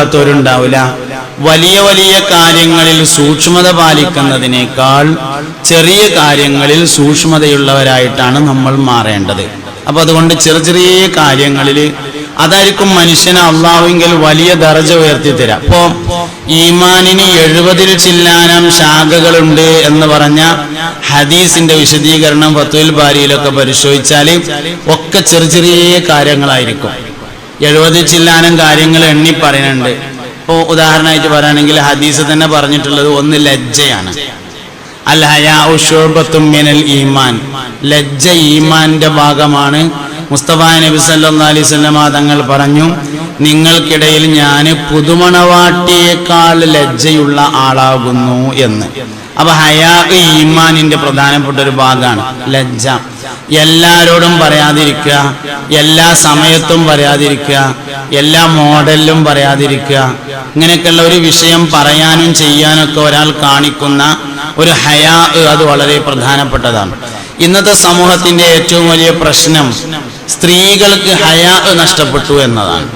ാത്തവരുണ്ടാവില്ല വലിയ വലിയ കാര്യങ്ങളിൽ സൂക്ഷ്മത പാലിക്കുന്നതിനേക്കാൾ ചെറിയ കാര്യങ്ങളിൽ സൂക്ഷ്മതയുള്ളവരായിട്ടാണ് നമ്മൾ മാറേണ്ടത്. അപ്പൊ അതുകൊണ്ട് ചെറിയ ചെറിയ കാര്യങ്ങളിൽ അതായിരിക്കും മനുഷ്യന് അള്ളാഹുവിങ്കിൽ വലിയ ദർജ ഉയർത്തി തരാം അപ്പോ ഈമാനിന് എഴുപതിൽ ചില്ലാനം ശാഖകളുണ്ട് എന്ന് പറഞ്ഞ ഹദീസിന്റെ വിശദീകരണം ഫത്തുൽ ബാരിയിലൊക്കെ പരിശോധിച്ചാൽ ഒക്കെ ചെറിയ ചെറിയ കാര്യങ്ങളായിരിക്കും. എഴുപത് ചില്ലാനം കാര്യങ്ങൾ എണ്ണി പറയുന്നുണ്ട്. ഇപ്പോൾ ഉദാഹരണമായിട്ട് പറയുകയാണെങ്കിൽ ഹദീസ് തന്നെ പറഞ്ഞിട്ടുള്ളത് ഒന്ന് ലജ്ജയാണ്. മിനൽ ഈമാൻ. ലജ്ജ ഈമാന്റെ ഭാഗമാണ്. മുസ്തഫ നബി സല്ലാ അലൈഹി വസല്ലമ തങ്ങൾ പറഞ്ഞു നിങ്ങൾക്കിടയിൽ ഞാൻ പുതുമണവാട്ടിയേക്കാൾ ലജ്ജയുള്ള ആളാകുന്നു എന്ന്. അപ്പൊ ഹയാ ഈമാനിന്റെ പ്രധാനപ്പെട്ട ഒരു ഭാഗമാണ് ലജ്ജ. എല്ലാരോടും പറയാതിരിക്കുക എല്ലാ സമയത്തും പറയാതിരിക്കുക എല്ലാ മോഡലിലും പറയാതിരിക്കുക. ഇങ്ങനെയൊക്കെയുള്ള ഒരു വിഷയം പറയാനും ചെയ്യാനൊക്കെ ഒരാൾ കാണിക്കുന്ന ഒരു ഹയാ അത് വളരെ പ്രധാനപ്പെട്ടതാണ്. ഇന്നത്തെ സമൂഹത്തിന്റെ ഏറ്റവും വലിയ പ്രശ്നം സ്ത്രീകൾക്ക് ഹയാ നഷ്ടപ്പെട്ടു എന്നതാണ്.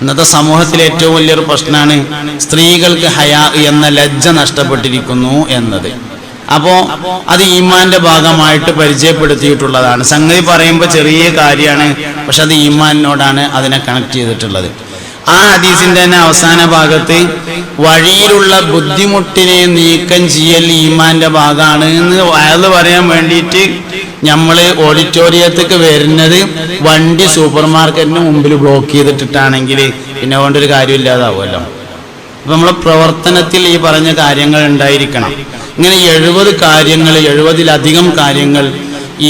ഇന്നത്തെ സമൂഹത്തിലെ ഏറ്റവും വലിയൊരു പ്രശ്നമാണ് സ്ത്രീകൾക്ക് ഹയാ എന്ന ലജ്ജ നഷ്ടപ്പെട്ടിരിക്കുന്നു എന്നത്. അപ്പോ അത് ഈമാന്റെ ഭാഗമായിട്ട് പരിചയപ്പെടുത്തിയിട്ടുള്ളതാണ്. സംഗതി പറയുമ്പോൾ ചെറിയ കാര്യമാണ് പക്ഷെ അത് ഈമാനിനോടാണ് അതിനെ കണക്ട് ചെയ്തിട്ടുള്ളത്. ആ ഹദീസിന്റെ തന്നെ അവസാന ഭാഗത്ത് വഴിയിലുള്ള ബുദ്ധിമുട്ടിനെ നീക്കം ചെയ്യൽ ഈമാന്റെ ഭാഗമാണ് എന്ന് അയാൾ പറയാൻ വേണ്ടിയിട്ട് നമ്മൾ ഓഡിറ്റോറിയത്തേക്ക് വരുന്നത് വണ്ടി സൂപ്പർ മാർക്കറ്റിന് മുമ്പിൽ ബ്ലോക്ക് ചെയ്തിട്ടിട്ടാണെങ്കിൽ പിന്നെ കൊണ്ടൊരു കാര്യമില്ലാതാവുമല്ലോ. അപ്പൊ നമ്മളെ പ്രവർത്തനത്തിൽ ഈ പറഞ്ഞ കാര്യങ്ങൾ ഉണ്ടായിരിക്കണം. ഇങ്ങനെ എഴുപത് കാര്യങ്ങൾ എഴുപതിലധികം കാര്യങ്ങൾ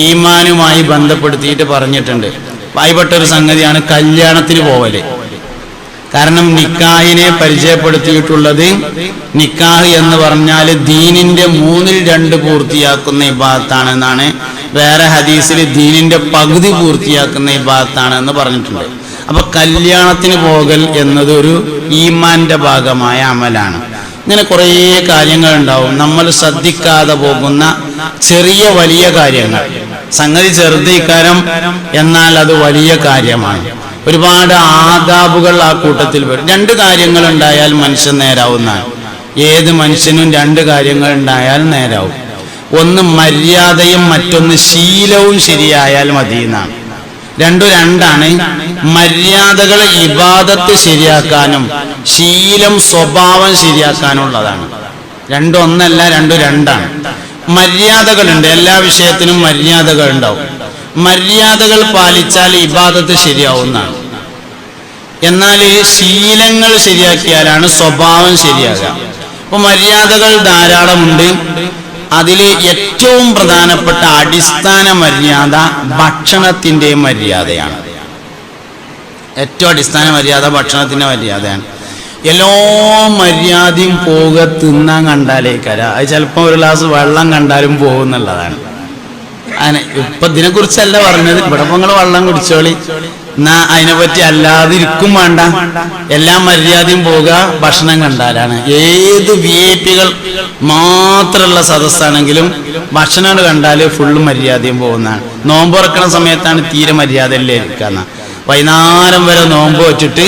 ഈമാനുമായി ബന്ധപ്പെടുത്തിയിട്ട് പറഞ്ഞിട്ടുണ്ട്. വായ്പെട്ട ഒരു സംഗതിയാണ് കല്യാണത്തിന് പോവൽ. കാരണം നിക്കാഹിനെ പരിചയപ്പെടുത്തിയിട്ടുള്ളത് നിക്കാഹ് എന്ന് പറഞ്ഞാൽ ദീനിന്റെ മൂന്നിൽ രണ്ട് പൂർത്തിയാക്കുന്ന ഇബാദത്താണെന്നാണ് വേറെ ഹദീസിൽ ദീനിന്റെ പകുതി പൂർത്തിയാക്കുന്ന ഈ ഭാഗത്താണെന്ന് പറഞ്ഞിട്ടുണ്ട്. അപ്പൊ കല്യാണത്തിന് പോകൽ എന്നത് ഒരു ഈമാന്റെ ഭാഗമായ അമലാണ്. ഇങ്ങനെ കുറേ കാര്യങ്ങൾ ഉണ്ടാവും നമ്മൾ ശ്രദ്ധിക്കാതെ പോകുന്ന ചെറിയ വലിയ കാര്യങ്ങൾ. സംഗതി ചെറുതീക്കാരം എന്നാൽ അത് വലിയ കാര്യമാണ്. ഒരുപാട് ആദാബുകൾ ആ കൂട്ടത്തിൽ വരും. രണ്ട് കാര്യങ്ങൾ ഉണ്ടായാൽ മനുഷ്യൻ നേരാവുന്നതാണ്. ഏത് മനുഷ്യനും രണ്ട് കാര്യങ്ങൾ ഉണ്ടായാൽ നേരാവും. ഒന്ന് മര്യാദയും മറ്റൊന്ന് ശീലവും ശരിയായാൽ മതി എന്നാണ് രണ്ടു രണ്ടാണ്. മര്യാദകൾ ഇബാദത്ത് ശരിയാക്കാനും ശീലം സ്വഭാവം ശരിയാക്കാനുള്ളതാണ്. രണ്ടും ഒന്നല്ല രണ്ടും രണ്ടാണ്. മര്യാദകളുണ്ട് എല്ലാ വിഷയത്തിനും മര്യാദകൾ ഉണ്ടാവും മര്യാദകൾ പാലിച്ചാൽ ഇബാദത്ത് ശരിയാവുന്നതാണ്. എന്നാൽ ശീലങ്ങൾ ശരിയാക്കിയാലാണ് സ്വഭാവം ശരിയാകുക. അപ്പൊ മര്യാദകൾ ധാരാളമുണ്ട്. അതിൽ ഏറ്റവും പ്രധാനപ്പെട്ട അടിസ്ഥാന മര്യാദ ഭക്ഷണത്തിന്റെ മര്യാദയാണ്. ഏറ്റവും അടിസ്ഥാന മര്യാദ ഭക്ഷണത്തിന്റെ മര്യാദയാണ്. എല്ലാ മര്യാദയും പോക തിന്നാൻ കണ്ടാലേ കര അത് ചിലപ്പോൾ ഒരു ഗ്ലാസ് വെള്ളം കണ്ടാലും പോകുന്നുള്ളതാണ്. അങ്ങനെ ഇപ്പൊ ഇതിനെ കുറിച്ചല്ല പറഞ്ഞത്. ഇവിടെ നിങ്ങൾ വെള്ളം കുടിച്ചോളി. എന്നാ അതിനെ പറ്റി അല്ലാതെ വേണ്ട. എല്ലാ മര്യാദയും പോവുക ഭക്ഷണം കണ്ടാലാണ്. ഏത് വി ഐ പികൾ മാത്രമുള്ള സദസ്സാണെങ്കിലും ഭക്ഷണം കണ്ടാൽ ഫുള്ള് മര്യാദയും പോകുന്നതാണ്. നോമ്പ് തുറക്കണ സമയത്താണ് തീരെ മര്യാദയില്ലേ ഇരിക്കുന്ന. വൈകുന്നേരം വരെ നോമ്പ് വെച്ചിട്ട്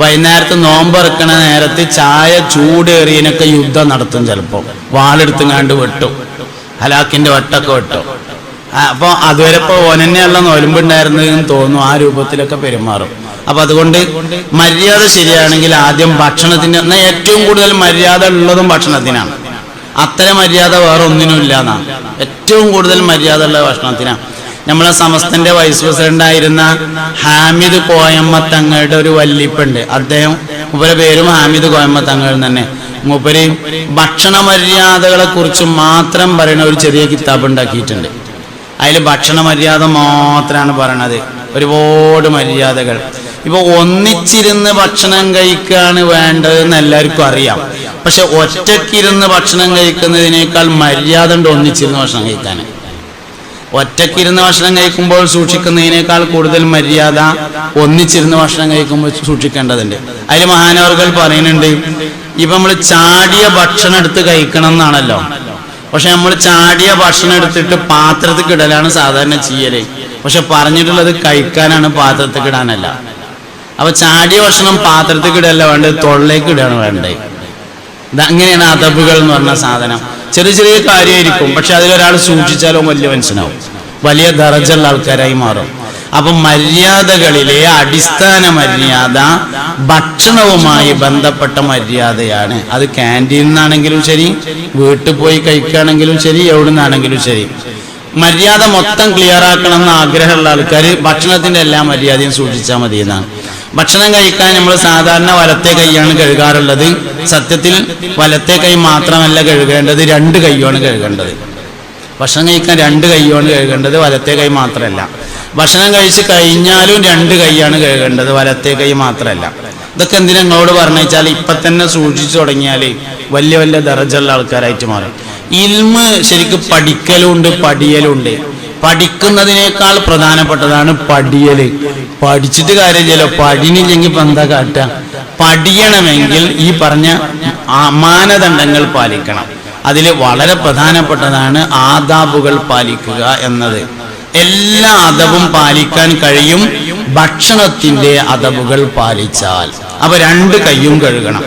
വൈകുന്നേരത്ത് നോമ്പ് ഇറക്കണ നേരത്ത് ചായ ചൂടേറിയനൊക്കെ യുദ്ധം നടത്തും ചിലപ്പോൾ വാളെടുത്തും കണ്ട് വെട്ടും. ഹലാക്കിന്റെ വട്ടൊക്കെ വെട്ടും. അപ്പോൾ അതുവരെ ഇപ്പൊ ഓനെന്നെയുള്ള നോലുമ്പുണ്ടായിരുന്നത് എന്ന് തോന്നുന്നു. ആ രൂപത്തിലൊക്കെ പെരുമാറും. അപ്പൊ അതുകൊണ്ട് മര്യാദ ശരിയാണെങ്കിൽ ആദ്യം ഭക്ഷണത്തിന് എന്നാൽ ഏറ്റവും കൂടുതൽ മര്യാദ ഉള്ളതും ഭക്ഷണത്തിനാണ്. അത്ര മര്യാദ വേറെ ഒന്നിനും എന്നാണ് ഏറ്റവും കൂടുതൽ മര്യാദ ഉള്ള ഭക്ഷണത്തിനാണ്. നമ്മളെ സമസ്തന്റെ വൈസ് പ്രസിഡന്റ് ആയിരുന്ന ഹാമിദ് കോയമ്മ തങ്ങളുടെ ഒരു വല്ലിപ്പുണ്ട്. അദ്ദേഹം മൂപ്പരെ പേരും ഹാമിദ് കോയമ്മ തങ്ങൾ തന്നെ. മൂപ്പര് ഭക്ഷണ മര്യാദകളെ കുറിച്ച് മാത്രം പറയുന്ന ഒരു ചെറിയ കിതാബ് ഉണ്ടാക്കിയിട്ടുണ്ട്. അതിൽ ഭക്ഷണ മര്യാദ മാത്രമാണ് പറയണത്. ഒരുപാട് മര്യാദകൾ. ഇപ്പൊ ഒന്നിച്ചിരുന്ന് ഭക്ഷണം കഴിക്കാണ് വേണ്ടതെന്ന് എല്ലാവർക്കും അറിയാം. പക്ഷെ ഒറ്റക്കിരുന്ന് ഭക്ഷണം കഴിക്കുന്നതിനേക്കാൾ മര്യാദ ഉണ്ട് ഒന്നിച്ചിരുന്ന് ഭക്ഷണം കഴിക്കാൻ ഒറ്റക്കിരുന്ന് ഭക്ഷണം കഴിക്കുമ്പോൾ സൂക്ഷിക്കുന്നതിനേക്കാൾ കൂടുതൽ മര്യാദ ഒന്നിച്ചിരുന്ന് ഭക്ഷണം കഴിക്കുമ്പോൾ സൂക്ഷിക്കേണ്ടതുണ്ട്. അതിൽ മഹാനവർകൾ പറയുന്നുണ്ട് ഇപ്പൊ നമ്മൾ ചാടിയ ഭക്ഷണം എടുത്ത് കഴിക്കണം എന്നാണല്ലോ. പക്ഷെ നമ്മൾ ചാടിയ ഭക്ഷണം എടുത്തിട്ട് പാത്രത്തിൽ കിടലാണ് സാധാരണ ചെയ്യൽ. പക്ഷെ പറഞ്ഞിട്ടുള്ളത് കഴിക്കാനാണ് പാത്രത്തിൽ കിടാനല്ല അപ്പൊ ചാടിയ ഭക്ഷണം പാത്രത്തിൽ ഇടല്ല വേണ്ടത് തൊള്ളേക്ക് ഇടാണ് വേണ്ടത്. ഇത് അങ്ങനെയാണ് അതബുകൾ എന്ന് പറഞ്ഞ സാധനം. ചെറിയ ചെറിയ കാര്യമായിരിക്കും പക്ഷെ അതിലൊരാൾ സൂക്ഷിച്ചാലോ വലിയ മനുഷ്യനാവും. വലിയ ദറജുള്ള ആൾക്കാരായി മാറും. അപ്പൊ മര്യാദകളിലെ അടിസ്ഥാന മര്യാദ ഭക്ഷണവുമായി ബന്ധപ്പെട്ട മര്യാദയാണ്. അത് ക്യാന്റീനിൽ നിന്നാണെങ്കിലും ശരി വീട്ടിൽ പോയി കഴിക്കുകയാണെങ്കിലും ശരി എവിടെ നിന്നാണെങ്കിലും ശരി. മര്യാദ മൊത്തം ക്ലിയർ ആക്കണം എന്ന് ആഗ്രഹമുള്ള ആൾക്കാർ ഭക്ഷണത്തിന്റെ എല്ലാ മര്യാദയും സൂക്ഷിച്ചാൽ മതി എന്നാണ് ഭക്ഷണം കഴിക്കാൻ നമ്മൾ സാധാരണ വലത്തെ കൈയാണ് കഴുകാറുള്ളത്. സത്യത്തിൽ വലത്തെ കൈ മാത്രമല്ല കഴുകേണ്ടത് രണ്ട് കൈയാണ് കഴുകേണ്ടത്. ഭക്ഷണം കഴിക്കാൻ രണ്ട് കൈയാണ് കഴുകേണ്ടത് വലത്തെ കൈ മാത്രമല്ല. ഭക്ഷണം കഴിച്ച് കഴിഞ്ഞാലും രണ്ട് കൈയാണ് കഴുകേണ്ടത് വലത്തെ കൈ മാത്രമല്ല. ഇതൊക്കെ എന്തിനാ നിങ്ങളോട് പറഞ്ഞു വെച്ചാൽ ഇപ്പൊ തന്നെ സൂക്ഷിച്ചു തുടങ്ങിയാൽ വലിയ വലിയ ദറജുള്ള ആൾക്കാരായിട്ട് മാറും. ഇൽമ് ശരിക്കും പഠിക്കലുണ്ട് പടിയലുണ്ട് പഠിക്കുന്നതിനേക്കാൾ പ്രധാനപ്പെട്ടതാണ് പഠിയൽ. പഠിച്ചിട്ട് കാര്യമില്ലല്ലോ പഠിനില്ലെങ്കിൽ ഇപ്പൊ എന്താ കാട്ടുക പഠിയണമെങ്കിൽ ഈ പറഞ്ഞ മാനദണ്ഡങ്ങൾ പാലിക്കണം. അതിൽ വളരെ പ്രധാനപ്പെട്ടതാണ് ആദാബുകൾ പാലിക്കുക എന്നത്. എല്ലാ അദബും പാലിക്കാൻ കഴിയും. ഭക്ഷണത്തിന്റെ അദബുകൾ പാലിച്ചാൽ. അപ്പൊ രണ്ട് കൈയും കഴുകണം.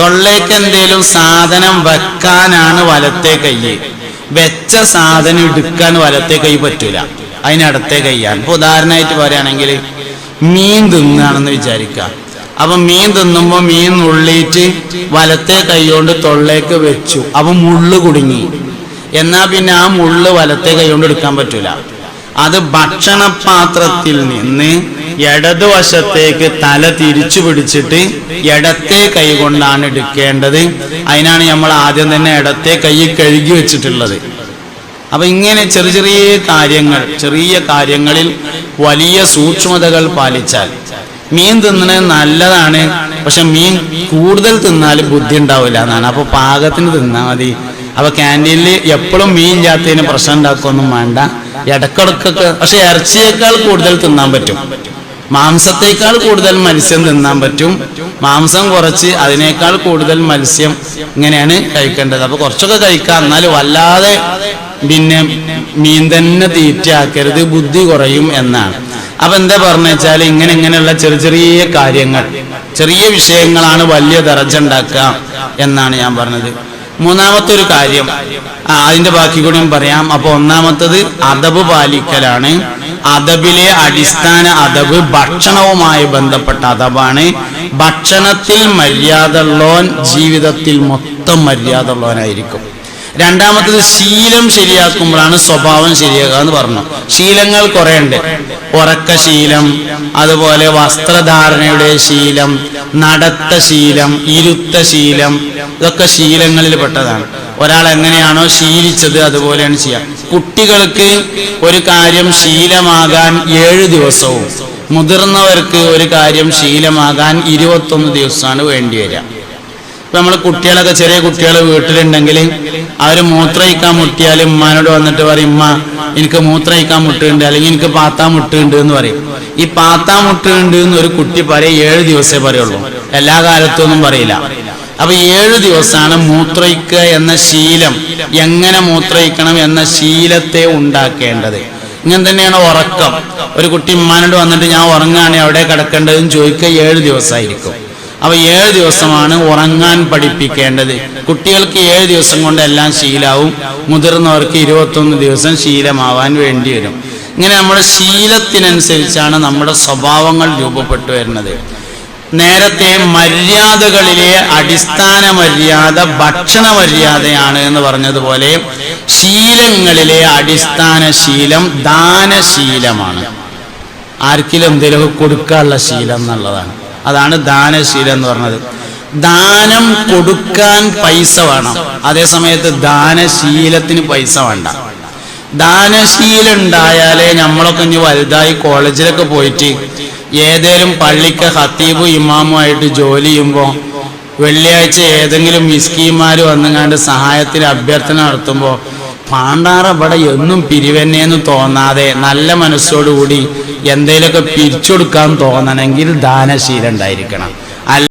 തൊള്ളേക്ക് എന്തേലും സാധനം വെക്കാനാണ് വലത്തെ കൈ. വെച്ച സാധനം എടുക്കാൻ വലത്തെ കൈ പറ്റൂല. അതിനടുത്തെ കയ്യാൻ. ഇപ്പൊ ഉദാഹരണമായിട്ട് പറയുകയാണെങ്കിൽ മീൻ തിന്നാണെന്ന് വിചാരിക്കുക. അപ്പൊ മീൻ തിന്നുമ്പോ മീൻ നുള്ളിയിട്ട് വലത്തെ കൈകൊണ്ട് തൊള്ളേക്ക് വെച്ചു. അപ്പൊ മുള്ളു കുടുങ്ങി. എന്നാൽ പിന്നെ ആ മുള്ള് വലത്തെ കൈകൊണ്ട് എടുക്കാൻ പറ്റൂല. അത് ഭക്ഷണപാത്രത്തിൽ നിന്ന് ഇടതുവശത്തേക്ക് തല തിരിച്ചു പിടിച്ചിട്ട് ഇടത്തെ കൈ കൊണ്ടാണ് എടുക്കേണ്ടത്. അതിനാണ് നമ്മൾ ആദ്യം തന്നെ ഇടത്തെ കൈ കഴുകി വെച്ചിട്ടുള്ളത്. അപ്പൊ ഇങ്ങനെ ചെറിയ ചെറിയ കാര്യങ്ങൾ ചെറിയ കാര്യങ്ങളിൽ വലിയ സൂക്ഷ്മതകൾ പാലിച്ചാൽ മീൻ തിന്നണത് നല്ലതാണ് പക്ഷെ മീൻ കൂടുതൽ തിന്നാൽ ബുദ്ധി ഉണ്ടാവില്ല എന്നാണ്. അപ്പൊ പാകത്തിന് തിന്നാൽ മതി. അപ്പൊ ക്യാന്റീനിൽ എപ്പോഴും മീൻ ഇല്ലാത്തതിന് പ്രശ്നം ഉണ്ടാക്കൊന്നും വേണ്ട. ഇടക്കിടക്കൊക്കെ പക്ഷെ ഇറച്ചിയേക്കാൾ കൂടുതൽ തിന്നാൻ പറ്റും. മാംസത്തേക്കാൾ കൂടുതൽ മത്സ്യം തിന്നാൻ പറ്റും. മാംസം കുറച്ച് അതിനേക്കാൾ കൂടുതൽ മത്സ്യം ഇങ്ങനെയാണ് കഴിക്കേണ്ടത്. അപ്പൊ കുറച്ചൊക്കെ കഴിക്കാം. എന്നാൽ വല്ലാതെ പിന്നെ മീൻ തന്നെ തീറ്റയാക്കരുത് ബുദ്ധി കുറയും എന്നാണ്. അപ്പൊ എന്താ പറഞ്ഞു വെച്ചാൽ ഇങ്ങനെ ഇങ്ങനെയുള്ള ചെറിയ ചെറിയ കാര്യങ്ങൾ ചെറിയ വിഷയങ്ങളാണ് വലിയ ദറജ ഉണ്ടാക്കുക എന്നാണ് ഞാൻ പറഞ്ഞത്. മൂന്നാമത്തെ ഒരു കാര്യം അതിന്റെ ബാക്കി കൂടെ പറയാം. അപ്പൊ ഒന്നാമത്തത് അദബ് പാലിക്കലാണ്. അദബിലെ അടിസ്ഥാന അദബ് ഭക്ഷണവുമായി ബന്ധപ്പെട്ട അദബാണ്. ഭക്ഷണത്തിൽ മര്യാദ ഉള്ളവൻ ജീവിതത്തിൽ മൊത്തം മര്യാദ ഉള്ളവനായിരിക്കും രണ്ടാമത്തത് ശീലം ശരിയാക്കുമ്പോഴാണ് സ്വഭാവം ശരിയാക്കുക എന്ന് പറഞ്ഞു ശീലങ്ങൾ കുറെ ഉണ്ട് ഉറക്ക ശീലം അതുപോലെ വസ്ത്രധാരണയുടെ ശീലം നടത്ത ശീലം ഇരുത്ത ശീലം ഇതൊക്കെ ശീലങ്ങളിൽ പെട്ടതാണ്. ഒരാൾ എങ്ങനെയാണോ ശീലിച്ചത് അതുപോലെയാണ് ചെയ്യാം കുട്ടികൾക്ക് ഒരു കാര്യം ശീലമാകാൻ ഏഴ് ദിവസവും മുതിർന്നവർക്ക് ഒരു കാര്യം ശീലമാകാൻ ഇരുപത്തൊന്ന് ദിവസമാണ് വേണ്ടി വരിക. ഇപ്പൊ നമ്മൾ കുട്ടികളൊക്കെ ചെറിയ കുട്ടികൾ വീട്ടിലുണ്ടെങ്കിൽ അവർ മൂത്രയിക്കാൻ മുട്ടിയാൽ ഉമ്മാനോട് വന്നിട്ട് പറയും ഉമ്മ എനിക്ക് മൂത്രയിക്കാൻ മുട്ടുണ്ട് അല്ലെങ്കിൽ എനിക്ക് പാത്താ മുട്ടുണ്ട് എന്ന് പറയും. ഈ പാത്താ മുട്ടുണ്ട് എന്ന് ഒരു കുട്ടി പറയും ഏഴ് ദിവസമേ പറയുള്ളൂ. എല്ലാ കാലത്തും ഒന്നും പറയില്ല. അപ്പൊ ഏഴു ദിവസമാണ് മൂത്രയിക്കുക എന്ന ശീലം. എങ്ങനെ മൂത്രയിക്കണം എന്ന ശീലത്തെ ഉണ്ടാക്കേണ്ടത്. ഇങ്ങനെ തന്നെയാണ് ഉറക്കം. ഒരു കുട്ടി ഉമ്മാനോട് വന്നിട്ട് ഞാൻ ഉറങ്ങാണ് അവിടെ കിടക്കേണ്ടതെന്ന് ചോദിക്കുക ഏഴ് ദിവസമായിരിക്കും. അപ്പൊ ഏഴ് ദിവസമാണ് ഉറങ്ങാൻ പഠിപ്പിക്കേണ്ടത്. കുട്ടികൾക്ക് ഏഴ് ദിവസം കൊണ്ട് എല്ലാം ശീലാവും. മുതിർന്നവർക്ക് ഇരുപത്തൊന്ന് ദിവസം ശീലമാവാൻ വേണ്ടി വരും. ഇങ്ങനെ നമ്മുടെ ശീലത്തിനനുസരിച്ചാണ് നമ്മുടെ സ്വഭാവങ്ങൾ രൂപപ്പെട്ടു വരുന്നത്. നേരത്തെ മര്യാദകളിലെ അടിസ്ഥാന മര്യാദ ഭക്ഷണ മര്യാദയാണ് എന്ന് പറഞ്ഞതുപോലെ ശീലങ്ങളിലെ അടിസ്ഥാന ശീലം ദാനശീലമാണ്. ആർക്കിലും എന്തെങ്കിലുമൊക്കെ കൊടുക്കാനുള്ള ശീലം എന്നുള്ളതാണ്. അതാണ് ദാനശീലം എന്ന് പറഞ്ഞത്. ദാനം കൊടുക്കാൻ പൈസ വേണം. അതേ സമയത്ത് ദാനശീലത്തിന് പൈസ വേണ്ട. ദാനശീലം ഉണ്ടായാലേ നമ്മളൊക്കെ ഇനി വലുതായി കോളേജിലൊക്കെ പോയിട്ട് ഏതേലും പള്ളിക്ക് ഹത്തീബും ഇമാമുമായിട്ട് ജോലി ചെയ്യുമ്പോൾ വെള്ളിയാഴ്ച ഏതെങ്കിലും മിസ്കിമാർ വന്നുങ്ങാണ്ട് സഹായത്തിന് അഭ്യർത്ഥന നടത്തുമ്പോൾ പാണ്ടാറ ഇവിടെ എന്നും പിരിവെന്നേന്ന് തോന്നാതെ നല്ല മനസ്സോടുകൂടി എന്തേലൊക്കെ പിരിച്ചു കൊടുക്കാൻ തോന്നണമെങ്കിൽ ദാനശീലം ഉണ്ടായിരിക്കണം.